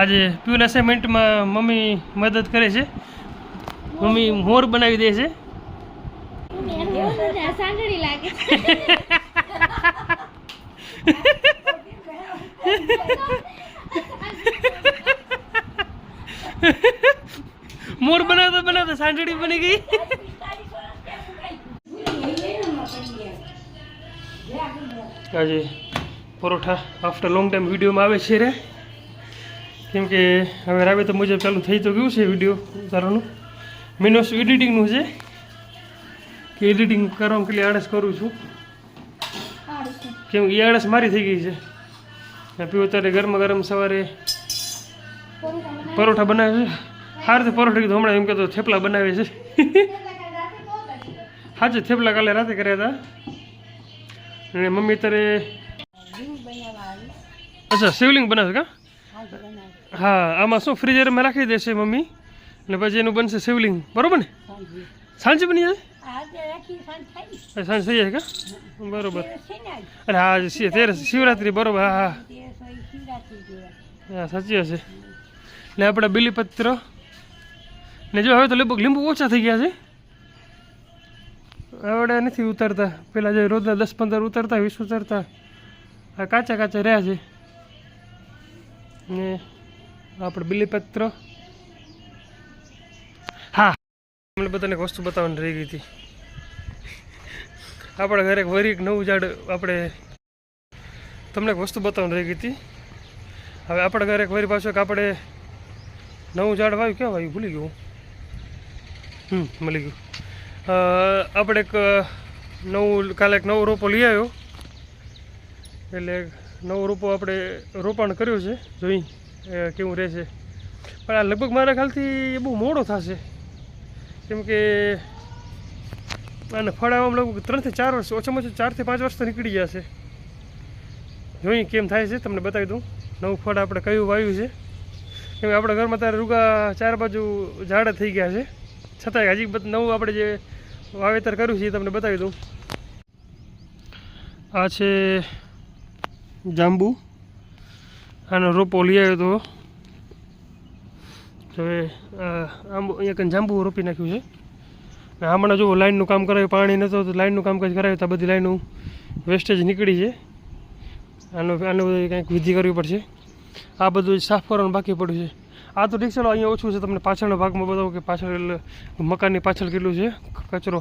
આજે peon અસાઇનમેન્ટમાં mummy મદદ કરે છે. મમ્મી મોર બનાવી દે છે. મોર બનાવતા બનાવતા સાંજડી બની ગઈ. આજે પરોઠા આફ્ટર લોંગ ટાઈમ વિડીયોમાં આવે છે રે. કેમ કે હવે રાબેતો મુજબ ચાલુ થઈ તો ગયું છે વીડિયો ઉતારવાનું મેનોસ એડિટિંગનું છે કે એડિટિંગ કરવામાં કેટલી આળસ કરું છું. કેમ એ આળસ મારી થઈ ગઈ છે. ને પીવું અત્યારે ગરમા ગરમ સવારે પરોઠા બનાવે છે. હાર પરોઠા કીધું હમણાં એમ કહેતો થેપલા બનાવે છે. હાજે થેપલા કાલે રાતે કર્યા હતા. અને મમ્મી અત્યારે અચ્છા શિવલિંગ બનાવે કા? હા આમાં શું ફ્રીઝરમાં રાખી દેશે મમ્મી? અને પછી એનું બનશે શિવલિંગ. બરોબર ને? સાંજે. બની જાય? સાંજ થઈ જાય કા? બરોબર. અરે હા તેર શિવરાત્રી બરોબર હા હા. હા સાચી હશે ને આપણા બિલીપત્ર. ને જો હવે તો લીંબુ લીંબુ ઓછા થઈ ગયા છે. આવડે નથી ઉતરતા. પેલા જે રોજના દસ પંદર ઉતરતા વીસ ઉતરતા. આ કાચા કાચા રહ્યા છે. ને આપણે બિલીપત્ર. હા તમને બધાને એક વસ્તુ બતાવવાની રહી ગઈ હતી. આપણા ઘરે વરી એક નવું ઝાડ આપણે તમને એક વસ્તુ બતાવવાની રહી ગઈ હતી. હવે આપણા ઘરે એક વરી પાછું એક આપણે નવું ઝાડ વાવ્યું. ક્યાં વાવ્યું? ભૂલી ગયું હમ, મળી ગયું. આપણે એક નવું, કાલે એક નવો રોપો લઈ આવ્યો. એટલે નવો રોપો આપણે રોપાણ કર્યું છે. જોઈ. કેવું રહેશે? પણ આ લગભગ મારા ખ્યાલથી એ બહુ મોડો થશે. કેમ કે અને ફળ આવવામાં લગભગ ત્રણથી ચાર વર્ષ, ઓછામાં ઓછું ચારથી પાંચ વર્ષ તો નીકળી જશે જોઈ કેમ થાય છે, તમને બતાવી દઉં. નવું ફળ આપણે કયું વાવ્યું છે. કેમ કે આપણા ઘરમાં ત્યારે રૂગા ચાર બાજુ ઝાડ થઈ ગયા છે. છતાંય હજી નવું આપણે જે વાવેતર કર્યું છે એ તમને બતાવી દઉં. આ છે જાંબુ. આનો રોપો લઈ આવ્યો તો. હવે આંબો, અહીંયા કંઈ જાંબુ રોપી નાખ્યું છે. ને હમણાં જુઓ લાઇનનું કામ કરાવ્યું, પાણી નહોતું તો લાઇનનું કામકાજ કરાવ્યું, તો બધી લાઇનનું વેસ્ટેજ નીકળી છે. આનો, આનું બધું કંઈક વિધિ કરવી પડશે. આ બધું સાફ કરવાનું બાકી પડ્યું છે. આ તો રિક્ષાનો અહીંયા ઓછું છે, તમને પાછળના ભાગમાં બતાવું કે પાછળ એટલે મકાનની પાછળ કેટલું છે કચરો.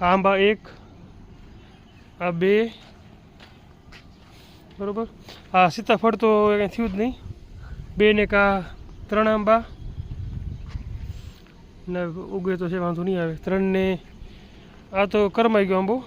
આ આંબા એક, આ બે બરોબર? આ સીતાફળ તો કંઈ થયું જ નહીં. બે ને કા ત્રણ આંબા. ને ઉગે તો છે, વાંધો નહીં આવે. ત્રણને આ તો કરમાઈ ગયો આંબો.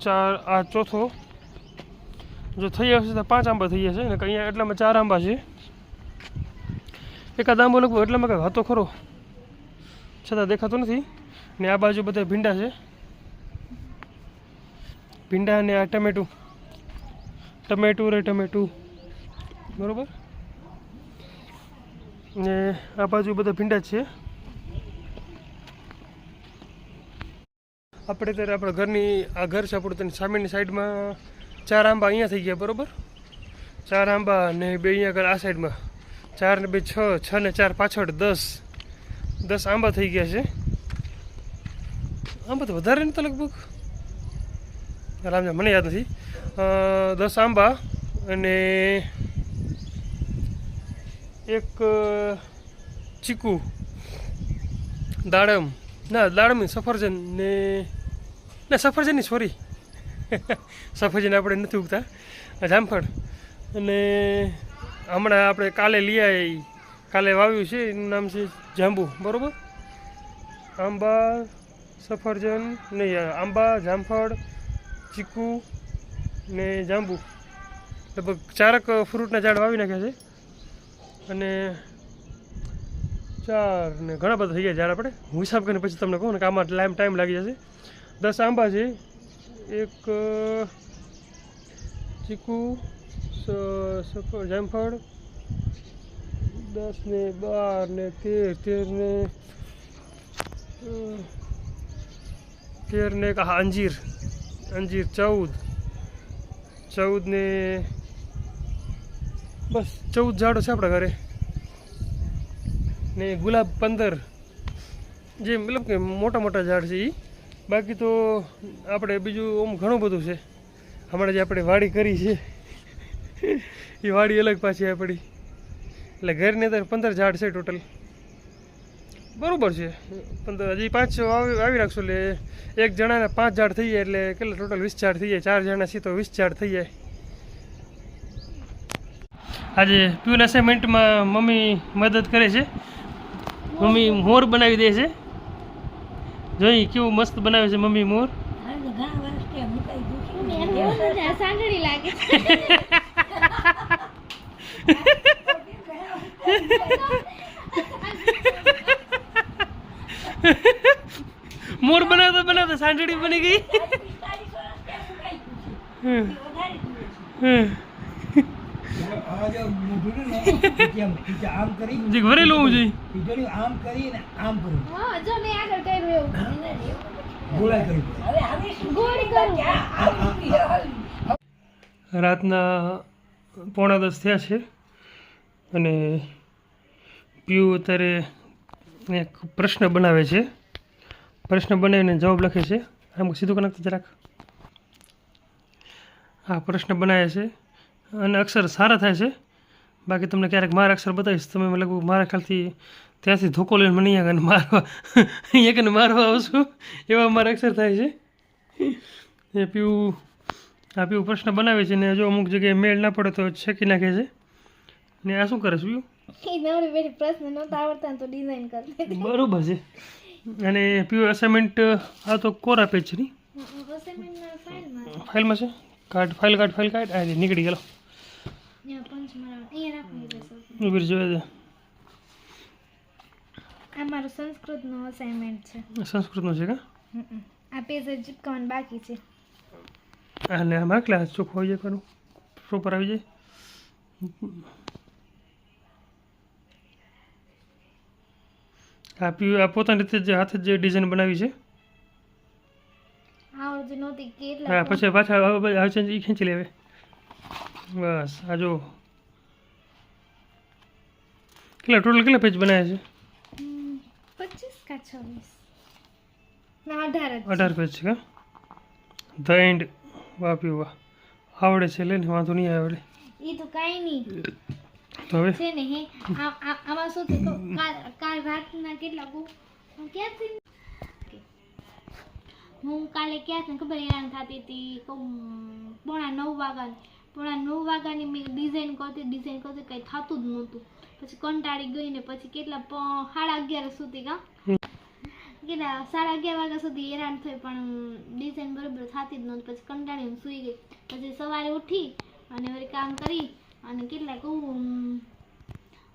ચાર, આ ચોથો. જો થઈ જશે તો પાંચ આંબા થઈ જશે. ને અહીંયા એટલામાં ચાર આંબા છે. એકાદ આંબો લગભગ એટલામાં કંઈક હતો ખરો. છતાં દેખાતો નથી. ને આ બાજુ બધા ભીંડા છે. ભીંડા અને આ ટમેટું. ટમેટું રે, ટમેટું. બરોબર? ને આ બાજુ બધા ભીંડા છે. આપણે ત્યારે આપણા ઘરની, આ ઘર છે આપણું, તેની સામેની સાઈડમાં ચાર આંબા અહીંયા થઈ ગયા, બરાબર? ચાર આંબા ને બે અહીંયા આગળ આ સાઈડમાં. ચાર ને બે, છ છ ને ચાર પાછળ દસ દસ આંબા થઈ ગયા છે. આંબા તો વધારે ને તો લગભગ. રામજા મને યાદ નથી. દસ આંબા અને એક ચીકુ, દાડમ. ના, દાડમ, સફરજન ને, ના, સફરજનની સોરી સફરજન આપણે નથી ઉગતા. જામફળ. અને હમણાં આપણે કાલે લઈ આવી કાલે વાવ્યું છે, એનું નામ છે જાંબુ. બરોબર? આંબા, સફરજન નહીં આંબા, જામફળ ચીકુ ને જાંબુ. લગભગ ચારક ફ્રૂટના ઝાડ વાવી નાખ્યા છે. અને ચાર ને ઘણા બધા થઈ ગયા ઝાડ આપણે. હું હિસાબ કરીને પછી તમને કહું ને કે આમાં ટાઈમ ટાઈમ લાગી જશે. દસ આંબા છે. એક ચીકુ જામફળ. દસ ને બાર ને તેર તેર ને તેર ને અંજીર. અંજીર ચૌદ. ચૌદ ને બસ, ચૌદ ઝાડો છે આપણા ઘરે. ને ગુલાબ પંદર. જે મતલબ કે મોટા મોટા ઝાડ છે એ બાકી તો આપણે બીજું ઓમ ઘણું બધું છે. હમણાં જે આપણે વાડી કરી છે, એ વાડી અલગ પાછી આપણી એટલે ઘરની અંદર પંદર ઝાડ છે ટોટલ. બરોબર છે. હજી પાંચ આવી રાખશું એટલે એક જણાના પાંચ ઝાડ થઈ જાય એટલે કેટલા ટોટલ વીસ ઝાડ થઈ જાય. ચાર જણા છીએ તો વીસ ઝાડ થઈ જાય. આજે પ્યુન અસાઇનમેન્ટમાં મમ્મી મદદ કરે છે. મમ્મી મોર બનાવી દે છે. જોઈ કેવું મસ્ત બનાવે છે મમ્મી મોર. લાગે છે મોર બનાવતા બની ગઈ. હમ. હમ. આમ જે ઘરે લઉં જોઈએ. આમ કરીને આમ કર્યું હા જો મેં આગળ કર્યું એવું. ગોળાઈ કર્યું ગોળ કરું રાતના પોણા દસ થયા છે. અને પીયુ અત્યારે એક પ્રશ્ન બનાવે છે. પ્રશ્ન બનાવીને જવાબ લખે છે. આમ સીધું કનેક્ટ જરાક. આ પ્રશ્ન બનાવે છે અને અક્ષર સારા થાય છે. બાકી તમને ક્યારેક મારા અક્ષર બતાવીશ તમે મને લગભગ મારા ખ્યાલથી ત્યાંથી ધોકો લઈને મને અહીંયા કને મારવા અહીંયા કને મારવા આવશું એવા મારા અક્ષર થાય છે. એ પીવું આ પીવું પ્રશ્ન બનાવે છે ને જો અમુક જગ્યાએ મેળ ના પડે તો છેકી નાખે છે. ને આ શું કરે છે પીવું પ્રશ્ન નહોતા આવડતા તો ડિઝાઇન કરી બરોબર છે. અને પ્યોર અસાઇનમેન્ટ આ તો કોરા પેજ છે નહીં ફાઇલમાં છે? Card file card file card આ નીકળી ગયેલો ઊભી જોવા દે આ મારો સંસ્કૃતનો અસાઇનમેન્ટ છે. સંસ્કૃતનો છે કે? આ પેજ ચીપકાવવાનું બાકી છે. અને અમારા ક્લાસ ચોખ્ખો આવી જાય ખરું? પ્રોપર આવી જાય? આ પીવું આ પોતાની રીતે જે હાથે જ જે ડિઝાઇન બનાવી છે? આવડતી નહોતી કેટલા હા પછી પાછા આવે છે એ ખેંચી લેવે બસ આ જો કેટલા ટોટલ કેટલા પેજ બનાવ્યા છે? હમ, પચીસ કા છવ્વીસ? ના અઢાર જ અઢાર પેજ છે કા? ધ એન્ડ વાપી વાહ આવડે છે લે ને વાંધો નહીં આવડે એ તો કાંઈ નહીં. તો હવે? છે ને હે? આમાં શું થયું? કાલ રાતના કેટલા ક્યાંથી હું કાલે ક્યાંથી ખબર હેરાન થતી હતી. પોણા નવ વાગ્યાની પોણા નવ વાગ્યાની મેં ડિઝાઇન કરતી ડિઝાઇન કરતી કંઈ થતું જ નહોતું. પછી કંટાળી ગઈ ને પછી કેટલા સાડા અગિયાર સુધી કા? કેટલા સાડા અગિયાર વાગ્યા સુધી હેરાન થઈ, પણ ડિઝાઇન બરોબર થતી જ નહોતી. પછી કંટાળીને સૂઈ ગઈ. પછી સવારે ઉઠી અને કામ કરી. અને કેટલા કહું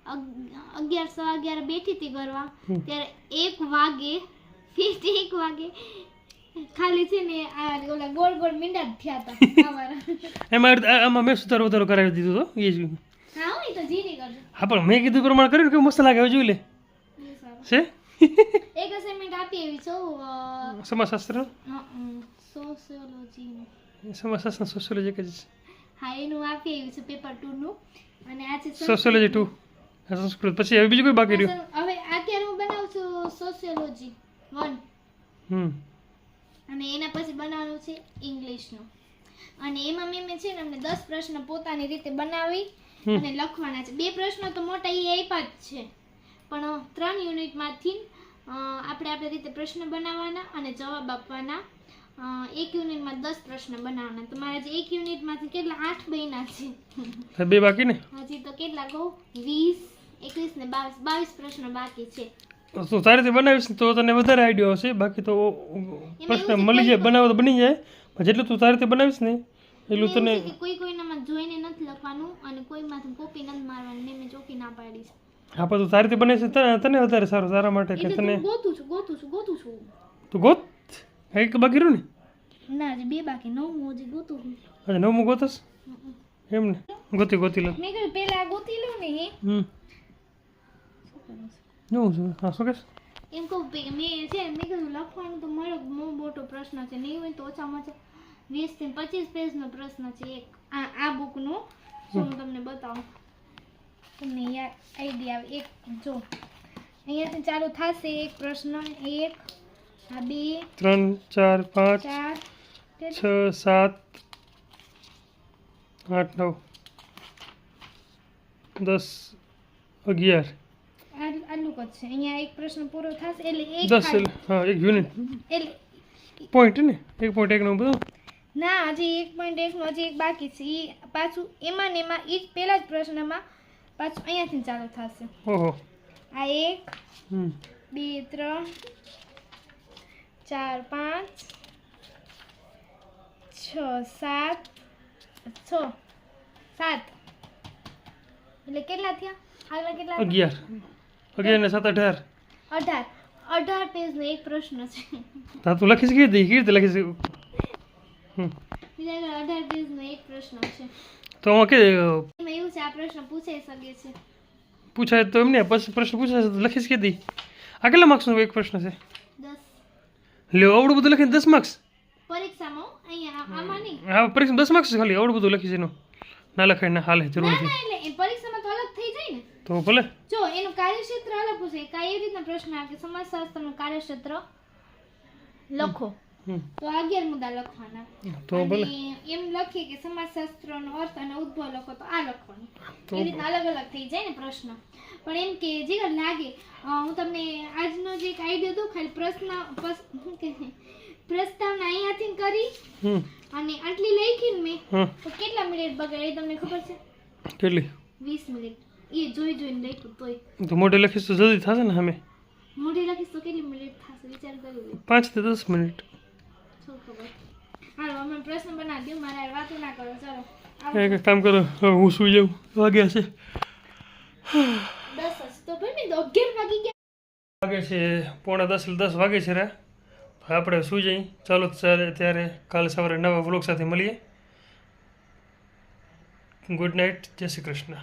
અગ- અગિયાર સો અગિયાર બેઠી હતી કરવા ત્યારે એક વાગે ફિક્સ એક વાગે ખાલી છે ને આ ઓલા ગોળ ગોળ મીંડા થયા હતા અમારા. એમાં આમાં મેં સુધારો વધારો કરાવી દીધો તો એ જ. હા હો, તો જીરી કરજો. હા પણ મેં કીધું પ્રમાણે કર્યું કે મસ્ત લાગે હવે જોઈ લે. છે? એક અસાઇનમેન્ટ આપી એવી છો સમાજશાસ્ત્ર? સોશિયોલોજી સમાજશાસ્ત્ર સોશિયોલોજી કે હા એનું આપી એવી છે પેપર ટુ નું. અને આ છે સોશિયોલોજી ટુ સંસ્કૃત. પછી હવે બીજું કોઈ બાકી રહ્યું? હવે અત્યારે હું બનાવું છું સોશિયોલોજી વન હમ. અને એના પછી બનાવવાનું છે ઇંગ્લિશનું અને એમાં મેં છે ને અમને દસ પ્રશ્ન પોતાની રીતે બનાવી અને લખવાના છે. બે પ્રશ્નો તો મોટા એ આપ્યા જ છે. પણ ત્રણ યુનિટમાંથી આપણે આપણી રીતે પ્રશ્ન બનાવવાના અને જવાબ આપવાના. એક યુનિટમાં દસ પ્રશ્ન બનાવવાના. તો મારા જે એક યુનિટમાંથી કેટલા? આઠ બન્યા છે. બે બાકી ને? હજી તો કેટલા કહું? વીસ એકવીસ ને બાવીસ. બાવીસ પ્રશ્ન બાકી છે. તો તારી રીતે બનાવીશ ને તો તને વધારે આઈડિયા આવશે બાકી તો પ્રશ્ન મળી જાય બનાવો તો બની જાય. જેટલું તું રીતે બનાવીશ ને એટલું તને કોઈ કોઈનામાં જોઈને નથી લખવાનું અને કોઈમાંથી કોપી નથી મારવાની. ને મેં ચોકી ના પાડી છે. હા પણ તું તારી રીતે તને વધારે સારું તારા માટે કે તને ગોતું છું ગોતું છું ગોતું છું. તું ગોત? એક બાકી રહ્યું ને? ના હજી બે બાકી. નવમું હજી ગોતું છું આજે નવમું ગોતસ એમ ને? ગોતી ગોતી લો. મેં પેલા આ ગોતી લો ને. હમ. જોઉં છું. હા શું કહેશ? એમ કહું મેં છે મેં કીધું લખવાનું તો મળ્યો બહુ મોટો પ્રશ્ન છે. નહીં હોય તો ઓછામાં ઓછા વીસથી પચીસ પેજનો પ્રશ્ન છે એક. આ આ બુકનો શું હું તમને બતાવું. તમને યાર આઈડિયા એક જો. અહીંયાથી ચાલુ થશે એક પ્રશ્ન એક બે ત્રણ ચાર પાંચ છ સાત આઠ નવ દસ અગિયાર. આટલું જ અહીંયા એક પ્રશ્ન પૂરો થશે એટલે એક દસ એટલે હા એક યુનિટ એટલે પોઈન્ટ ને? એક પોઈન્ટ એકનું બધું? ના હજી એક પોઈન્ટ એકનું હજી એક બાકી છે. એ પાછું એમાં ને એમાં એ જ પહેલા જ પ્રશ્નમાં પાછું અહીંયાથી ચાલુ થશે. ઓહો. આ એક બે ત્રણ ચાર પાંચ છ સાત છ સાત. એટલે કેટલા થયા? આગલા કેટલા? અગિયાર. અગિયાર ને સાત અઢાર. અઢાર. અઢાર પેજનો એક પ્રશ્ન છે. હા તું લખીશ કેવી રીતે કેવી રીતે લખીશ આગળ અઢાર પેજનો એક પ્રશ્ન છે. તો આમાં કે એવું છે આ પ્રશ્ન પૂછાઈ શકે છે. પૂછાય તો એમને પછી પ્રશ્ન પૂછાય લખીશ કે દી આ કેટલા માર્ક્સનો એક પ્રશ્ન છે? લ્યો આવડું બધું લખીને દસ માર્ક્સ પરીક્ષામાં અહીંયા આમાં નહીં. હા પરીક્ષા દસ માર્ક્સ ખાલી આવડું બધું લખીશ એનું. ના લખાય ના હાલે જરૂર નથી. એટલે પરીક્ષામાં તો અલગ થઈ જાય ને. તો ભલે. જો એનું કાર્યક્ષેત્ર અલગ પૂછે કાંઈ રીતના પ્રશ્ન આવે કે સમાજશાસ્ત્રનું કાર્યક્ષેત્ર લખો. તો અગિયાર મુદ્દા લખવાના. તો ભલે. એમ લખીએ કે સમાજશાસ્ત્રનો અર્થ અને ઉદ્ભવ લખો તો આ લખવાનું. એ રીતના અલગ અલગ થઈ જાય ને પ્રશ્ન. પણ એમ કે જીગર લાગે હું તમને આજનો જે એક આઈડિયો દઉં ખાલી પ્રશ્ન પ્રસ્તાવના અહીંયાથી કરી અને આટલી લખીને મેં તો કેટલા મિનિટ બગાડે એ તમને ખબર છે? કેટલી? વીસ મિનિટ. એ જોઈ જોઈને લખ્યું તોય. તો મોઢે લખીશ તો જલ્દી થશે ને અમે મોઢે લખીશ તો કેટલી મિનિટ થશે? વિચાર કરી પાંચ પાંચથી દસ મિનિટ. હાલો અમે પ્રશ્ન બનાવી દઉં મારે વાતો ના કરો ચાલો. એક કામ કરો હું સુઈ જાઉં. વાગ્યા છે. દસ તો ભાઈ તો અગિયાર વાગી ગયા. વાગે છે પોણા દસ દસ વાગે છે રે. આપણે સુઈ જઈએ. ચાલો ચાલે ત્યારે કાલે સવારે નવા વ્લોગ સાથે મળીએ. ગુડ નાઇટ જય શ્રી કૃષ્ણ.